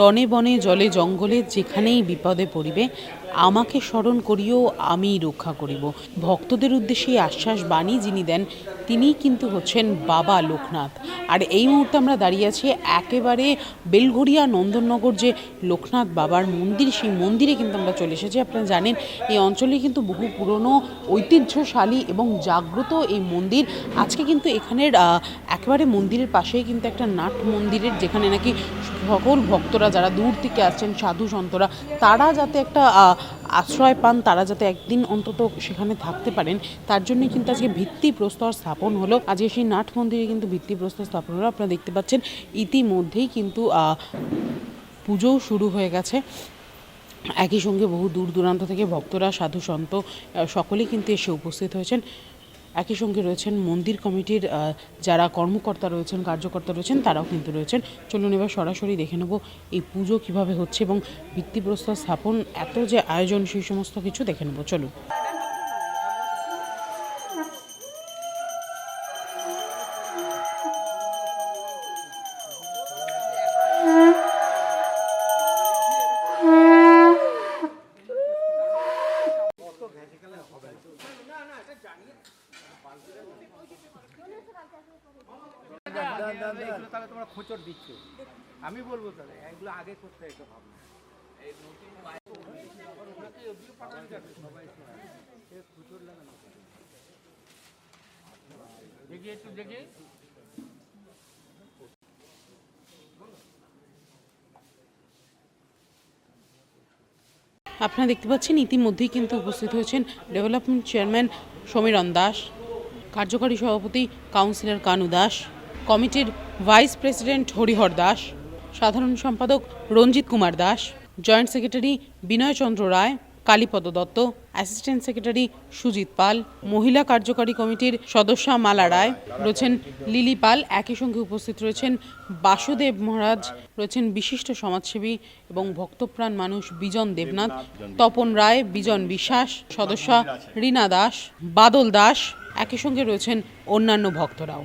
রনে বনে জলে জঙ্গলে যেখানেই বিপদে পড়িবে আমাকে স্মরণ করিও আমি রক্ষা করিব। ভক্তদের উদ্দেশ্যে আশ্বাস বাণী যিনি দেন, তিনিই কিন্তু হচ্ছেন বাবা লোকনাথ। আর এই মুহূর্তে আমরা দাঁড়িয়ে আছি একেবারে বেলঘড়িয়া নন্দননগর যে লোকনাথ বাবার মন্দির, সেই মন্দিরে কিন্তু আমরা চলে এসেছি। আপনারা জানেন, এই অঞ্চলে কিন্তু বহু পুরনো, ঐতিহ্যশালী এবং জাগ্রত এই মন্দির। আজকে কিন্তু এখানের একেবারে মন্দিরের পাশেই কিন্তু একটা নাট মন্দিরের, যেখানে নাকি সকল ভক্তরা যারা দূর থেকে আসছেন সাধু সন্তরা তারা যাতে একটা আশ্রয় পান তারা যাতে একদিন অন্তত সেখানে থাকতে পারেন। তার জন্য কিন্তু আজকে ভিত্তি প্রস্তর স্থাপন হলো। আজকে সেই নাট মন্দিরে কিন্তু ভিত্তি প্রস্তর স্থাপন হলো। আপনারা দেখতে পাচ্ছেন, ইতিমধ্যেই কিন্তু পুজোও শুরু হয়ে গেছে। একই সঙ্গে বহু দূর দূরান্ত থেকে ভক্তরা সাধু সন্ত সকলেই কিন্তু এসে উপস্থিত হয়েছেন। একই সঙ্গে রয়েছেন মন্দির কমিটির যারা কর্মকর্তা রয়েছেন, কার্যকর্তা রয়েছেন, তারাও কিন্তু রয়েছেন। চলুন এবার সরাসরি দেখে নেব এই পুজো কীভাবে হচ্ছে এবং ভিত্তিপ্রস্তর স্থাপন, এত যে আয়োজন, সেই সমস্ত কিছু দেখে নেব। চলুন। এগুলো তাহলে তোমরা খোঁচর দিচ্ছ। আমি বলব তাহলে, এগুলো আগে করতে একটু ভাবনা দেখি একটু, দেখি। আপনারা দেখতে পাচ্ছেন, ইতিমধ্যেই কিন্তু উপস্থিত হয়েছেন ডেভেলপমেন্ট চেয়ারম্যান সমীরণ দাস, কার্যকারী সভাপতি কাউন্সিলর কানু দাস, কমিটির ভাইস প্রেসিডেন্ট হরিহর দাস, সাধারণ সম্পাদক Ranjit Kumar Das, joint secretary Binoychandra Roy, Kalipada Dutta, assistant secretary Sujit Pal, মহিলা কার্যকারী কমিটির সদস্যা মালা রায় রয়েছেন লিলি পাল, একই সঙ্গে উপস্থিত রয়েছেন বাসুদেব মহারাজ, রয়েছেন বিশিষ্ট সমাজসেবী এবং ভক্তপ্রাণ মানুষ বিজন দেবনাথ, তপন রায়, বিজন বিশ্বাস, সদস্যা রীনা দাস, বাদল দাস, একই সঙ্গে রয়েছেন অন্যান্য ভক্তরাও।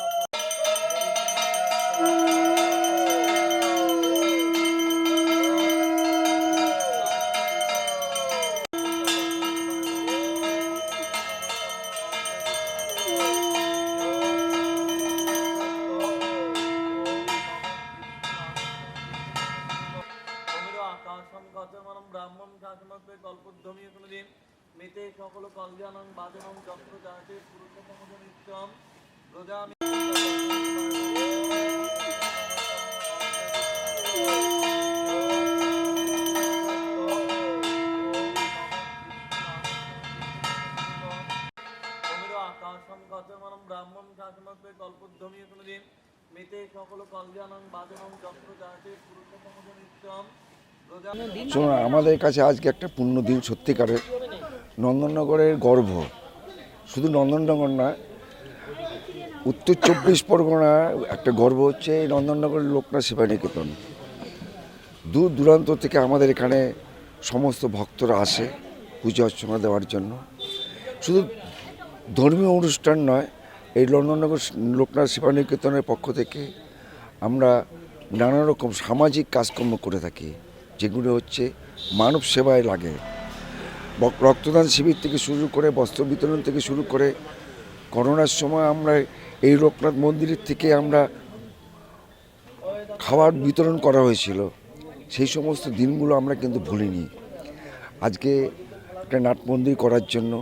শোনো আমাদের কাছে আজকে একটা পূর্ণ দিন সত্যিকারের নন্দননগরের গর্ব শুধু নন্দননগর না উত্তর চব্বিশ পরগনা একটা গর্ব হচ্ছে, এই নন্দননগরের লোকনাথ সেবা নিকেতন। দূর দূরান্ত থেকে আমাদের এখানে সমস্ত ভক্তরা আসে, পুজো অর্চনা দেওয়ার জন্য। শুধু ধর্মীয় অনুষ্ঠান নয় এই নন্দননগর লোকনাথ সেবা নিকেতনের পক্ষ থেকে আমরা নানা রকম সামাজিক কাজকর্ম করে থাকি, যেগুলো হচ্ছে মানব সেবায় লাগে। রক্তদান শিবির থেকে শুরু করে বস্ত্র বিতরণ থেকে শুরু করে করোনার সময় আমরা এই লোকনাথ মন্দিরের থেকে আমরা খাবার বিতরণ করা হয়েছিল। সেই সমস্ত দিনগুলো আমরা কিন্তু ভুলিনি। আজকে একটা নাট মন্দির করার জন্য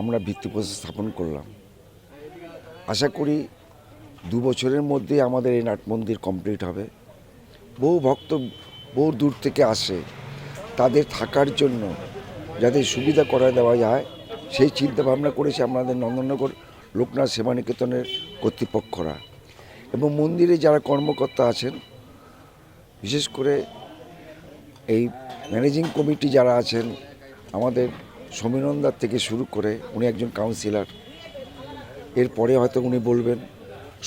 আমরা ভিত্তিপ্রস্তর স্থাপন করলাম। আশা করি দু বছরের মধ্যে আমাদের এই নাট মন্দির কমপ্লিট হবে। বহু ভক্ত বহু দূর থেকে আসে। তাদের থাকার জন্য যাদের সুবিধা করে দেওয়া যায়, সেই চিন্তা ভাবনা করেছে আমাদের নন্দনগর লোকনাথ সেবা নিকেতনের কর্তৃপক্ষরা। এবং মন্দিরে যারা কর্মকর্তা আছেন, বিশেষ করে এই ম্যানেজিং কমিটি যারা আছেন, আমাদের সমীরন্দার থেকে শুরু করে উনি একজন কাউন্সিলর এরপরে হয়তো উনি বলবেন,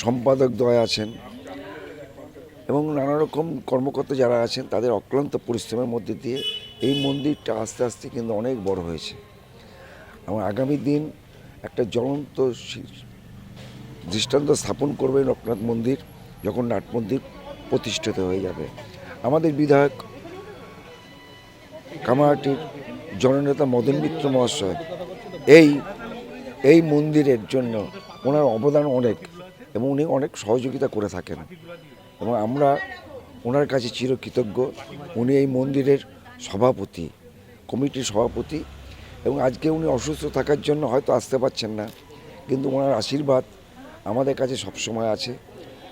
সম্পাদক দয় আছেন এবং নানা রকম কর্মকর্তা যারা আছেন, তাদের অক্লান্ত পরিশ্রমের মধ্যে দিয়ে এই মন্দিরটা আস্তে আস্তে কিন্তু অনেক বড় হয়েছে। এবং আগামী দিন একটা জ্বলন্ত দৃষ্টান্ত স্থাপন করবে লোকনাথ মন্দির, যখন নাট মন্দির প্রতিষ্ঠিত হয়ে যাবে। আমাদের বিধায়ক কামাহাটির জননেতা মদন মিত্র মহাশয় এই এই মন্দিরের জন্য ওনার অবদান অনেক এবং উনি অনেক সহযোগিতা করে থাকেন। এবং আমরা ওনার কাছে চিরকৃতজ্ঞ। উনি এই মন্দিরের সভাপতি, কমিটির সভাপতি এবং আজকে উনি অসুস্থ থাকার জন্য হয়তো আসতে পারছেন না। কিন্তু ওনার আশীর্বাদ আমাদের কাছে সবসময় আছে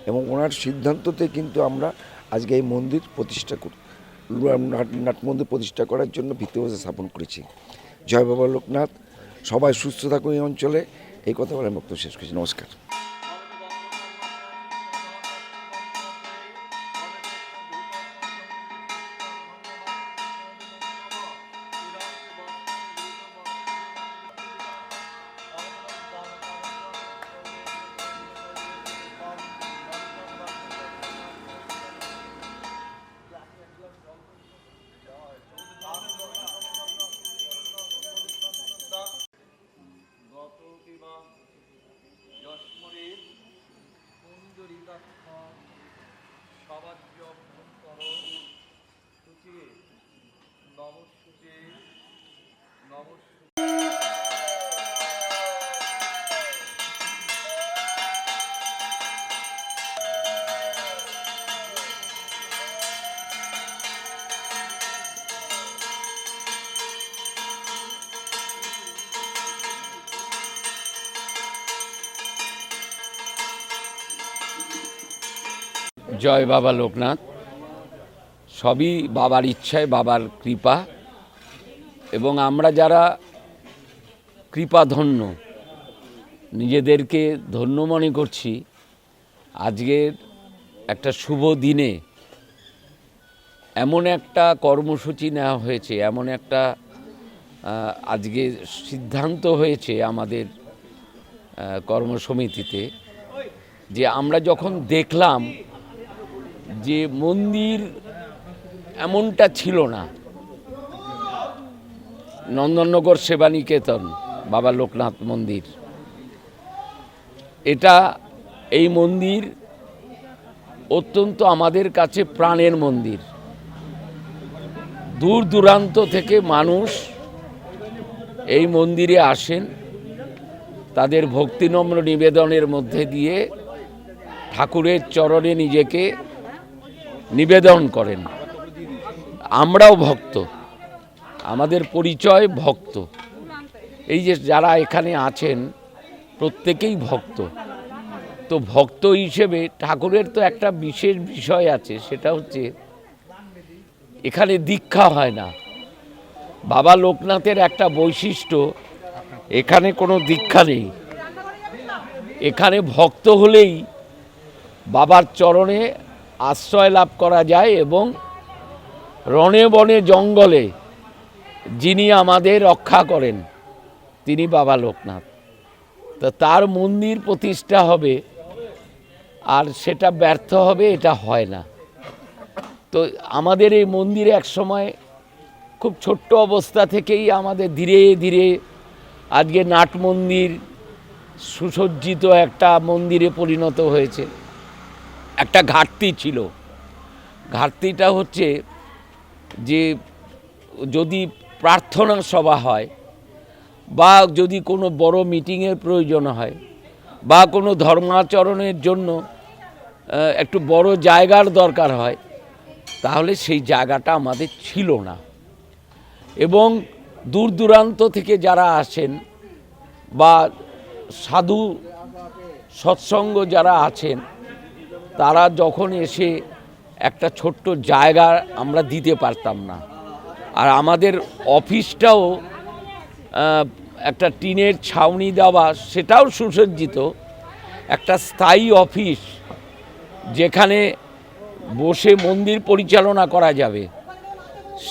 এবং ওনার সিদ্ধান্ততে কিন্তু আমরা আজকে এই মন্দির প্রতিষ্ঠা করি, নাট মন্দির প্রতিষ্ঠা করার জন্য ভিত্তিবসে স্থাপন করেছি। জয় বাবা লোকনাথ। সবাই সুস্থ থাকুন এই অঞ্চলে। এই কথা বলে আমি বক্তব্য শেষ করছি। নমস্কার। জয় বাবা লোকনাথ। সবই বাবার ইচ্ছায় বাবার কৃপা। এবং আমরা যারা কৃপাধন্য, নিজেদেরকে ধন্য মনে করছি, আজকের একটা শুভ দিনে এমন একটা কর্মসূচি নেওয়া হয়েছে, এমন একটা আজকে সিদ্ধান্ত হয়েছে আমাদের কর্মসমিতিতে যে আমরা যখন দেখলাম যে মন্দির এমনটা ছিল না নন্দননগর সেবানিকেতন, বাবা লোকনাথ মন্দির। এটা এই মন্দির অত্যন্ত আমাদের কাছে প্রাণের মন্দির। দূর দূরান্ত থেকে মানুষ এই মন্দিরে আসেন, তাদের ভক্তিনম্র নিবেদনের মধ্যে দিয়ে ঠাকুরের চরণে নিজেকে নিবেদন করেন। আমরাও ভক্ত। আমাদের পরিচয় ভক্ত। এই যে যারা এখানে আছেন, প্রত্যেকেই ভক্ত। তো ভক্ত হিসেবে ঠাকুরের তো একটা বিশেষ বিষয় আছে, সেটা হচ্ছে এখানে দীক্ষা হয় না। বাবা লোকনাথের একটা বৈশিষ্ট্য, এখানে কোনো দীক্ষা নেই। এখানে ভক্ত হলেই বাবার চরণে আশ্রয় লাভ করা যায় এবং রণে বনে জঙ্গলে যিনি আমাদের রক্ষা করেন, তিনি বাবা লোকনাথ। তো তার মন্দির প্রতিষ্ঠা হবে, আর সেটা ব্যর্থ হবে, এটা হয় না। তো আমাদের এই মন্দিরে এক সময় খুব ছোট্ট অবস্থা থেকেই আমাদের ধীরে ধীরে আজকে নাট মন্দির সুসজ্জিত একটা মন্দিরে পরিণত হয়েছে। একটা ঘাটতি ছিল। ঘাটতিটা হচ্ছে যে যদি প্রার্থনা সভা হয় বা যদি কোনো বড় মিটিংয়ের প্রয়োজন হয় বা কোনো ধর্মাচরণের জন্য একটু বড় জায়গার দরকার হয়, তাহলে সেই জায়গাটা আমাদের ছিল না। এবং দূর দূরান্ত থেকে যারা আসেন বা সাধু সৎসঙ্গ যারা আছেন, তারা যখন এসে একটা ছোট্ট জায়গা আমরা দিতে পারতাম না। আর আমাদের অফিসটাও একটা টিনের ছাউনি দেওয়া, সেটাও সুসজ্জিত। একটা স্থায়ী অফিস যেখানে বসে মন্দির পরিচালনা করা যাবে।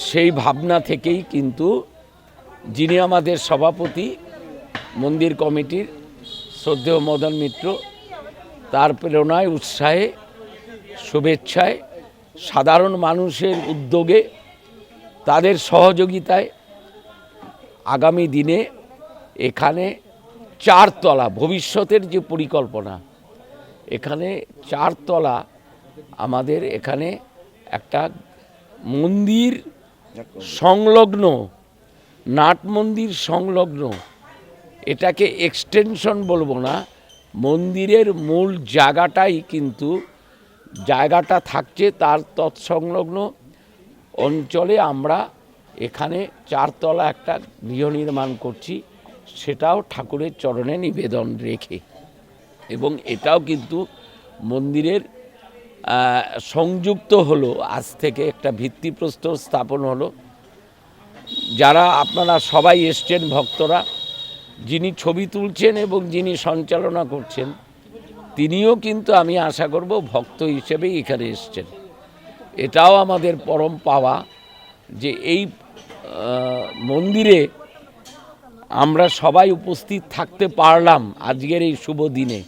সেই ভাবনা থেকেই কিন্তু যিনি আমাদের সভাপতি, মন্দির কমিটির শ্রদ্ধেয় মদন মিত্র, তার প্রেরণায়, উৎসাহে, শুভেচ্ছায় সাধারণ মানুষের উদ্যোগে তাদের সহযোগিতায় আগামী দিনে এখানে চারতলা, ভবিষ্যতের যে পরিকল্পনা, এখানে চারতলা আমাদের এখানে একটা মন্দির সংলগ্ন, নাট মন্দির সংলগ্ন। এটাকে এক্সটেনশন বলব না, মন্দিরের মূল জায়গাটাই কিন্তু জায়গাটা থাকছে তার তৎসংলগ্ন অঞ্চলে আমরা এখানে চারতলা একটা গৃহ নির্মাণ করছি, সেটাও ঠাকুরের চরণে নিবেদন রেখে। এবং এটাও কিন্তু মন্দিরের সংযুক্ত হলো, আজ থেকে একটা ভিত্তিপ্রস্তর স্থাপন হলো। যারা আপনারা সবাই এসছেন ভক্তরা, যিনি ছবি তুলছেন এবং যিনি সঞ্চালনা করছেন, তিনিও কিন্তু আমি আশা করব ভক্ত হিসেবেই এখানে এসছেন। এটাও আমাদের পরম পাওয়া যে এই মন্দিরে আমরা সবাই উপস্থিত থাকতে পারলাম আজকের এই শুভ দিনে।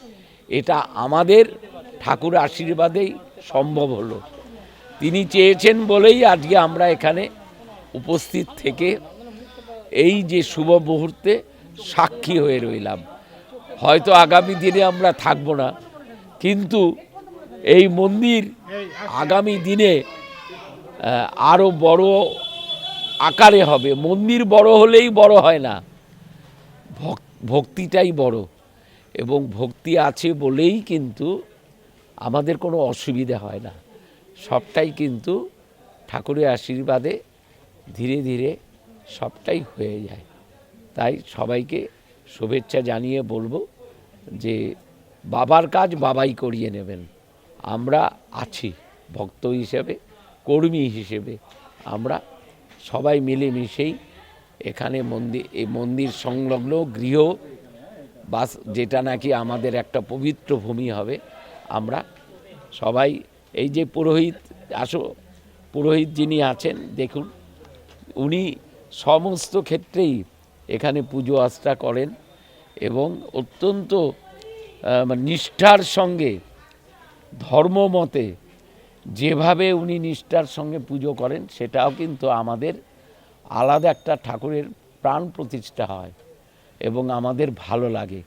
এটা আমাদের ঠাকুর আশীর্বাদেই সম্ভব হলো। তিনি চেয়েছেন বলেই আজকে আমরা এখানে উপস্থিত থেকে এই যে শুভ মুহূর্তে সাক্ষী হয়ে রইলাম। হয়তো আগামী দিনে আমরা থাকব না, কিন্তু এই মন্দির আগামী দিনে আরও বড় আকারে হবে। মন্দির বড় হলেই বড় হয় না। ভক- ভক্তিটাই বড়। এবং ভক্তি আছে বলেই কিন্তু আমাদের কোনো অসুবিধা হয় না। সবটাই কিন্তু ঠাকুরের আশীর্বাদে ধীরে ধীরে সবটাই হয়ে যায়। তাই সবাইকে শুভেচ্ছা জানিয়ে বলব যে বাবার কাজ বাবাই করিয়ে নেবেন। আমরা আছি, ভক্ত হিসেবে, কর্মী হিসেবে। আমরা সবাই মিলেমিশেই এখানে মন্দির, এই মন্দির সংলগ্ন গৃহ বাস যেটা নাকি আমাদের একটা পবিত্র ভূমি হবে, আমরা সবাই, এই যে পুরোহিত, আসো, পুরোহিত যিনি আছেন, দেখুন, উনি সমস্ত ক্ষেত্রেই এখানে পুজো আস্থা করেন এবং অত্যন্ত নিষ্ঠার সঙ্গে ধর্মমতে যেভাবে উনি নিষ্ঠার সঙ্গে পুজো করেন, সেটাও কিন্তু আমাদের আলাদা একটা ঠাকুরের প্রাণ প্রতিষ্ঠা হয় এবং আমাদের ভালো লাগে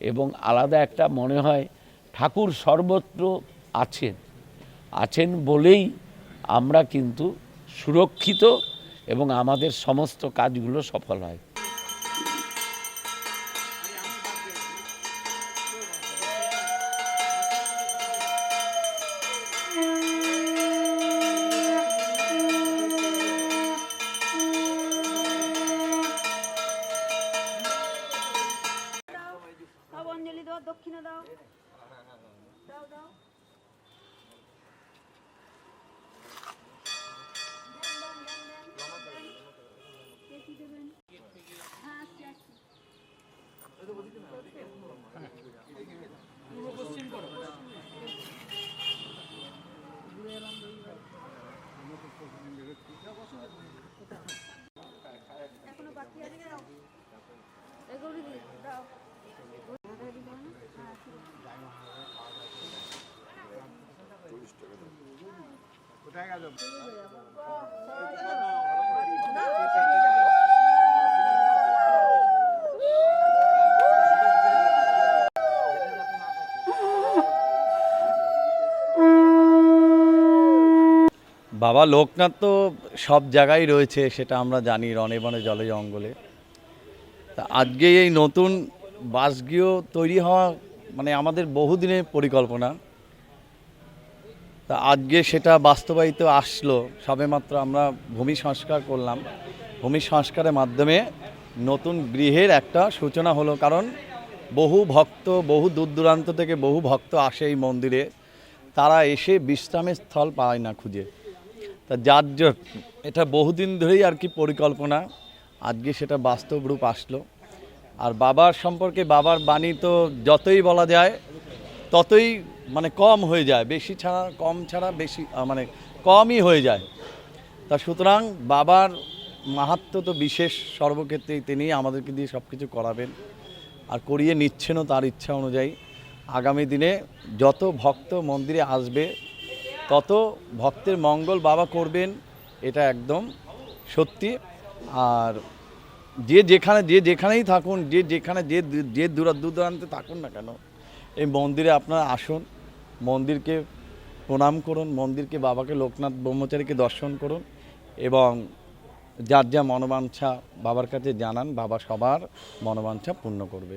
এবং আলাদা একটা মনে হয় ঠাকুর সর্বত্র আছেন আছেন বলেই আমরা কিন্তু সুরক্ষিত এবং আমাদের সমস্ত কাজগুলো সফল হয়। বাবা, লোকনাথ তো সব জায়গায় রয়েছে, সেটা আমরা জানি রনে বনে, জলে জঙ্গলে। তা আজকে এই নতুন বাসগৃহ তৈরি হওয়া মানে আমাদের বহুদিনের পরিকল্পনা। তা আজকে সেটা বাস্তবায়িত আসলো, সবেমাত্র আমরা ভূমি সংস্কার করলাম। ভূমি সংস্কারের মাধ্যমে নতুন গৃহের একটা সূচনা হলো, কারণ বহু ভক্ত, বহু দূর দূরান্ত থেকে বহু ভক্ত আসে এই মন্দিরে। তারা এসে বিশ্রামের স্থল পায় না খুঁজে। তা যার এটা বহুদিন ধরেই আর কি পরিকল্পনা। আজকে সেটা বাস্তব রূপ আসলো। আর বাবার সম্পর্কে বাবার বাণী তো যতই বলা যায় ততই মানে কম হয়ে যায়, বেশি ছাড়া, কম ছাড়া বেশি মানে কমই হয়ে যায়। তা সুতরাং বাবার মাহাত্ম তো বিশেষ সর্বক্ষেত্রেই তিনি আমাদেরকে দিয়ে সব কিছু করাবেন আর করিয়ে নিচ্ছেনও তার ইচ্ছা অনুযায়ী। আগামী দিনে যত ভক্ত মন্দিরে আসবে, তত ভক্তের মঙ্গল বাবা করবেন, এটা একদম সত্যি। আর যে যেখানে, যে যেখানেই থাকুন, যে যেখানে, যে যে দূর দূর দূরান্তে থাকুন না কেন এই মন্দিরে আপনারা আসুন, মন্দিরকে প্রণাম করুন, মন্দিরকে বাবাকে লোকনাথ ব্রহ্মচারীকে দর্শন করুন এবং যার যা মনোবাঞ্ছা বাবার কাছে জানান, বাবা সবার মনোবাঞ্ছা পূর্ণ করবে।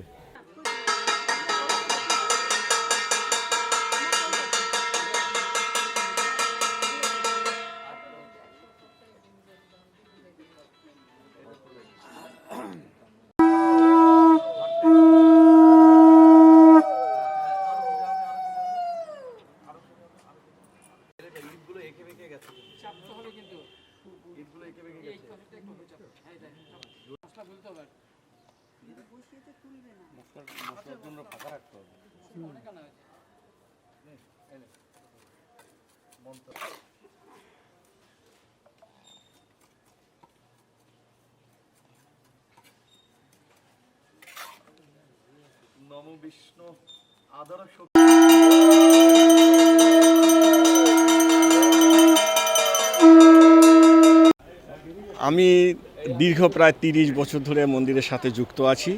নম বিষ্ণু আদর আমি দীর্ঘ প্রায় তিরিশ বছর ধরে মন্দিরের সাথে যুক্ত আছি।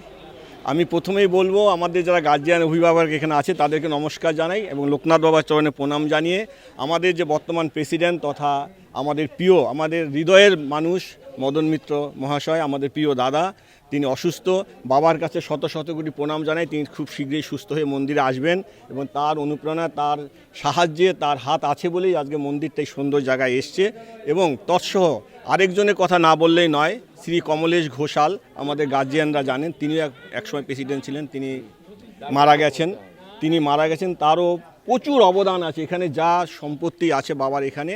আমি প্রথমেই বলব, আমাদের যারা গার্জিয়ান অভিভাবক এখানে আছে, তাদেরকে নমস্কার জানাই এবং লোকনাথ বাবার চরণে প্রণাম জানিয়ে আমাদের যে বর্তমান প্রেসিডেন্ট তথা আমাদের প্রিয়, আমাদের হৃদয়ের মানুষ মদন মিত্র মহাশয়, আমাদের প্রিয় দাদা তিনি অসুস্থ। বাবার কাছে শত শত কোটি প্রণাম জানাই। তিনি খুব শীঘ্রই সুস্থ হয়ে মন্দিরে আসবেন এবং তার অনুপ্রেরণা, তার সাহায্যে তার হাত আছে বলেই আজকে মন্দিরটা এই সুন্দর জায়গায় এসছে। এবং তৎসহ আরেকজনের কথা না বললেই নয়, শ্রী কমলেশ ঘোষাল, আমাদের গার্জিয়ানরা জানেন, তিনিও এক, একসময় প্রেসিডেন্ট ছিলেন, তিনি মারা গেছেন। তিনি মারা গেছেন, তারও প্রচুর অবদান আছে। এখানে যা সম্পত্তি আছে বাবার এখানে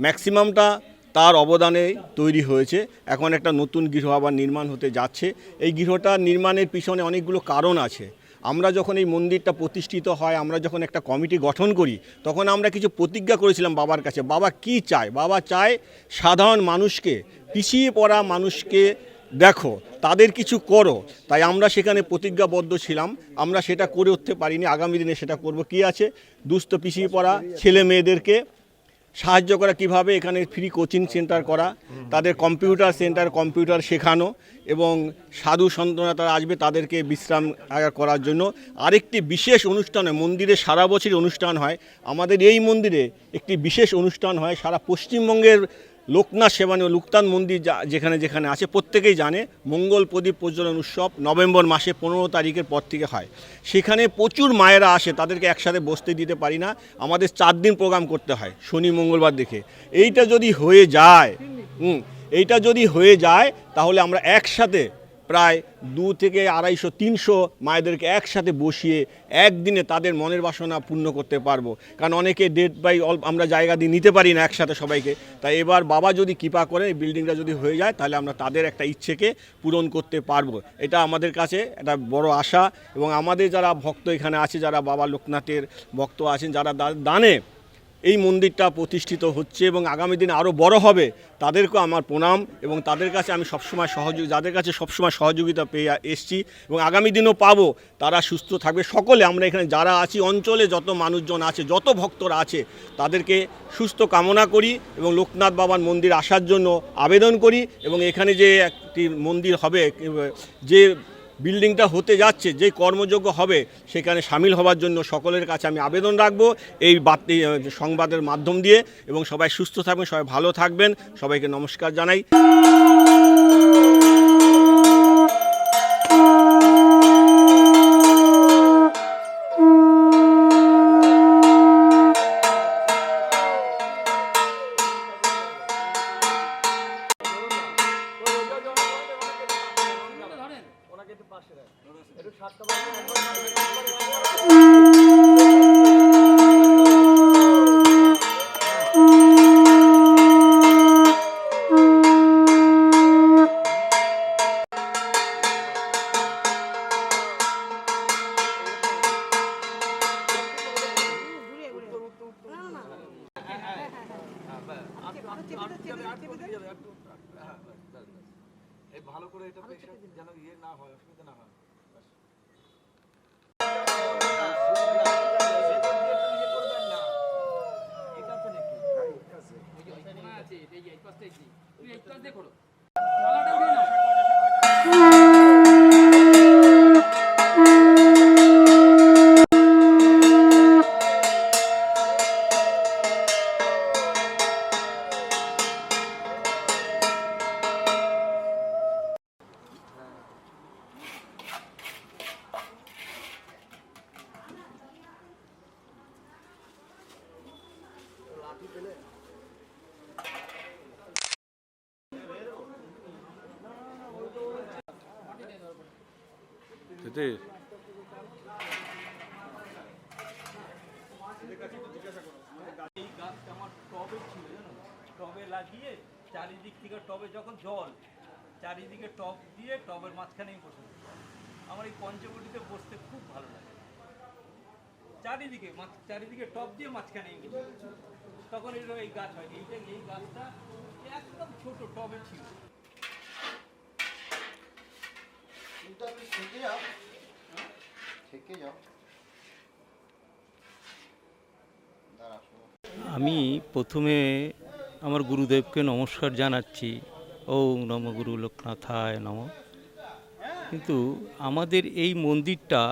ম্যাক্সিমামটা তার অবদানে তৈরি হয়েছে। এখন একটা নতুন গৃহ আবার নির্মাণ হতে যাচ্ছে। এই গৃহটা নির্মাণের পিছনে অনেকগুলো কারণ আছে। আমরা যখন এই মন্দিরটা প্রতিষ্ঠিত হয়, আমরা যখন একটা কমিটি গঠন করি, তখন আমরা কিছু প্রতিজ্ঞা করেছিলাম বাবার কাছে। বাবা কি চায়? বাবা চায় সাধারণ মানুষকে, পিছিয়ে পড়া মানুষকে দেখো, তাদের কিছু করো। তাই আমরা সেখানে প্রতিজ্ঞাবদ্ধ ছিলাম। আমরা সেটা করে উঠতে পারিনি। আগামী দিনে সেটা করব। কি আছে? দুস্থ পিছিয়ে পড়া ছেলে মেয়েদেরকে সাহায্য করা কীভাবে এখানে ফ্রি কোচিং সেন্টার করা, তাদের কম্পিউটার সেন্টার কম্পিউটার শেখানো এবং সাধু সন্তরা তারা আসবে তাদেরকে বিশ্রাম করার জন্য। আরেকটি বিশেষ অনুষ্ঠান মন্দিরে সারা বছরই অনুষ্ঠান হয়। আমাদের এই মন্দিরে একটি বিশেষ অনুষ্ঠান হয়, সারা পশ্চিমবঙ্গের লোকনাথ সেবানী ও লুকতান মন্দির যেখানে যেখানে আছে, প্রত্যেকেই জানে মঙ্গল প্রদীপ প্রজ্বলন উৎসব নভেম্বর মাসে পনেরো তারিখের পর থেকে হয়। সেখানে প্রচুর মায়েরা আসে, তাদেরকে একসাথে বসতে দিতে পারি না। আমাদের চার দিন প্রোগ্রাম করতে হয়, শনি, মঙ্গলবার দেখে। এইটা যদি হয়ে যায়, হুম, এইটা যদি হয়ে যায়, তাহলে আমরা একসাথে প্রায় দু থেকে আড়াইশো, তিনশো মায়েদেরকে একসাথে বসিয়ে একদিনে তাদের মনের বাসনা পূর্ণ করতে পারব। কারণ অনেকে ডেট বাই অল আমরা জায়গা দিয়ে নিতে পারি না একসাথে সবাইকে। তাই এবার বাবা যদি কৃপা করে এই বিল্ডিংটা যদি হয়ে যায়, তাহলে আমরা তাদের একটা ইচ্ছেকে পূরণ করতে পারব। এটা আমাদের কাছে একটা বড় আশা এবং আমাদের যারা ভক্ত এখানে আছে, যারা বাবা লোকনাথের ভক্ত আছেন, যারা দানে এই মন্দিরটা প্রতিষ্ঠিত হচ্ছে এবং আগামী দিন আরও বড় হবে, তাদেরকেও আমার প্রণাম এবং তাদের কাছে আমি সবসময় সহযোগী, যাদের কাছে সবসময় সহযোগিতা পেয়ে এসছি এবং আগামী দিনও পাবো, তারা সুস্থ থাকবে। সকলে আমরা এখানে যারা আছি, অঞ্চলে যত মানুষজন আছে, যত ভক্তরা আছে, তাদেরকে সুস্থ কামনা করি এবং লোকনাথ বাবার মন্দির আসার জন্য আবেদন করি এবং এখানে যে একটি মন্দির হবে, যে বিল্ডিংটা হতে যাচ্ছে, যে কর্মযোগ্য হবে, সেখানে সামিল হওয়ার জন্য সকলের কাছে আমি আবেদন রাখব এই বার্তি সংবাদের মাধ্যম দিয়ে। এবং সবাই সুস্থ থাকবেন, সবাই ভালো থাকবেন। সবাইকে নমস্কার জানাই। হ্যাঁ এই ভালো করে এটা পেশেন্ট যেন ইয়ে না হয় অসুবিধা না হয়। আছে এই পাশটা এই তুই এই পাশ দিয়ে করো গাছটা আমার টবে ছিল জানো টবে লাগিয়ে চারিদিক থেকে টবে যখন জল, চারিদিকে টব দিয়ে টবের মাঝখানেই বসে আমার এই পঞ্চবটিতে বসতে খুব ভালো লাগে। চারিদিকে চারিদিকে টব দিয়ে মাঝখানেই। তখন এর এই গাছ হয়। এইটা এই গাছটা একদম ছোট টবে ছিল। আমি প্রথমে আমার গুরুদেবকে নমস্কার জানাচ্ছি। ওম নম গুরু লোকনাথায় নম। কিন্তু আমাদের এই মন্দিরটা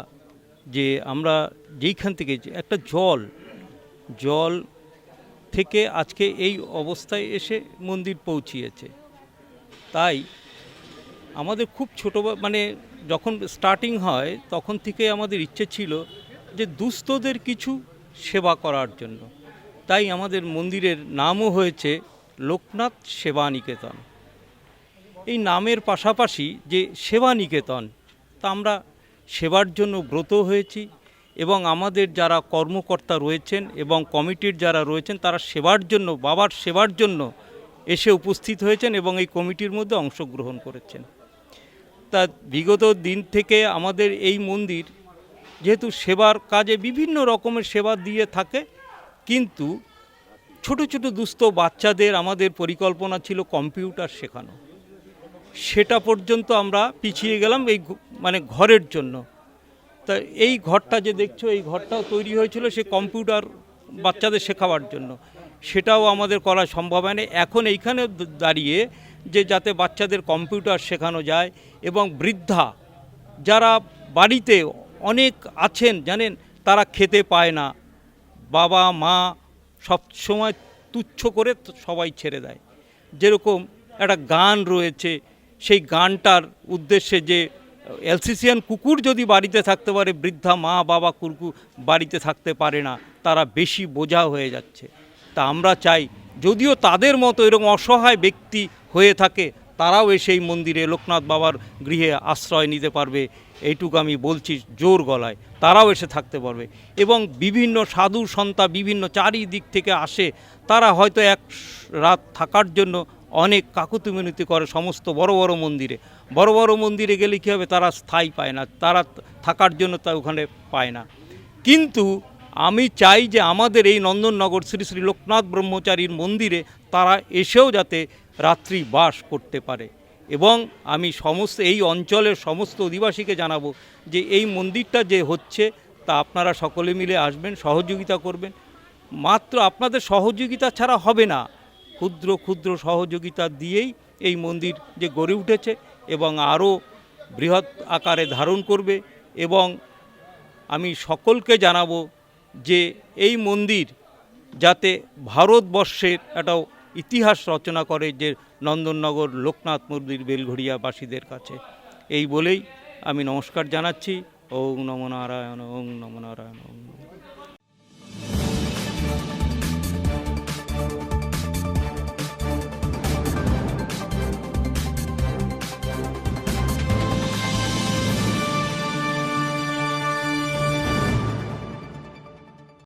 যে আমরা যেইখান থেকে একটা জল জল থেকে আজকে এই অবস্থায় এসে মন্দির পৌঁছিয়েছে। তাই আমাদের খুব ছোটো মানে যখন স্টার্টিং হয়, তখন থেকে আমাদের ইচ্ছে ছিল যে দুস্থদের কিছু সেবা করার জন্য। তাই আমাদের মন্দিরের নামও হয়েছে লোকনাথ সেবা নিকেতন এই নামের পাশাপাশি যে সেবা নিকেতন তা আমরা সেবার জন্য ব্রত হয়েছি এবং আমাদের যারা কর্মকর্তা রয়েছেন এবং কমিটির যারা রয়েছেন, তারা সেবার জন্য, বাবার সেবার জন্য এসে উপস্থিত হয়েছেন এবং এই কমিটির মধ্যে অংশগ্রহণ করেছেন। তা বিগত দিন থেকে আমাদের এই মন্দির যেহেতু সেবার কাজে বিভিন্ন রকমের সেবা দিয়ে থাকে, কিন্তু ছোট ছোট দুস্থ বাচ্চাদের আমাদের পরিকল্পনা ছিল কম্পিউটার শেখানো। সেটা পর্যন্ত আমরা পিছিয়ে গেলাম এই মানে ঘরের জন্য। তা এই ঘরটা যে দেখছ, এই ঘরটাও তৈরি হয়েছিল সে কম্পিউটার বাচ্চাদের শেখাবার জন্য। সেটাও আমাদের করা সম্ভব হয়নি। এখন এইখানে দাঁড়িয়ে যে যাতে বাচ্চাদের কম্পিউটার শেখানো যায় এবং বৃদ্ধা যারা বাড়িতে অনেক আছেন, জানেন, তারা খেতে পায় না। বাবা, মা সব সময় তুচ্ছ করে সবাই ছেড়ে দেয়। যেরকম একটা গান রয়েছে, সেই গানটার উদ্দেশ্যে যে, এলসিসিয়ান কুকুর যদি বাড়িতে থাকতে পারে, বৃদ্ধা, মা, বাবা, কুকুর বাড়িতে থাকতে পারে না, তারা বেশি বোঝা হয়ে যাচ্ছে। তা আমরা চাই যদিও তাদের মতো এরকম অসহায় ব্যক্তি হয়ে থাকে, তারাও এসে এই মন্দিরে লোকনাথ বাবার গৃহে আশ্রয় নিতে পারবে, এইটুকু আমি বলছি জোর গলায়। তারাও এসে থাকতে পারবে। এবং বিভিন্ন সাধু সন্তা বিভিন্ন চারিদিক থেকে আসে, তারা হয়তো এক রাত থাকার জন্য অনেক কাকুতি মিনতি করে সমস্ত বড় বড় মন্দিরে। বড় বড় মন্দিরে গেলে কী হবে? তারা স্থায়ী পায় না। তারা থাকার জন্য তা ওখানে পায় না। কিন্তু আমি চাই যে আমাদের এই নন্দননগর শ্রী শ্রী লোকনাথ ব্রহ্মচারীর মন্দিরে তারা এসেও যাতে রাত্রি বাস করতে পারে। এবং আমি সমস্ত, এই অঞ্চলের সমস্ত অধিবাসীকে জানাব যে এই মন্দিরটা যে হচ্ছে তা আপনারা সকলে মিলে আসবেন, সহযোগিতা করবেন। মাত্র আপনাদের সহযোগিতা ছাড়া হবে না। ক্ষুদ্র ক্ষুদ্র সহযোগিতা দিয়েই এই মন্দির যে গড়ে উঠেছে এবং আরও বৃহৎ আকারে ধারণ করবে। এবং আমি সকলকে জানাব যে এই মন্দির যাতে ভারতবর্ষের একটা ইতিহাস রচনা করে যে নন্দননগর লোকনাথ মন্দির বেলঘড়িয়াবাসীদের কাছে। এই বলেই আমি নমস্কার জানাচ্ছি। ওং নম নারায়ণ, ওং নম নারায়ণ, ওং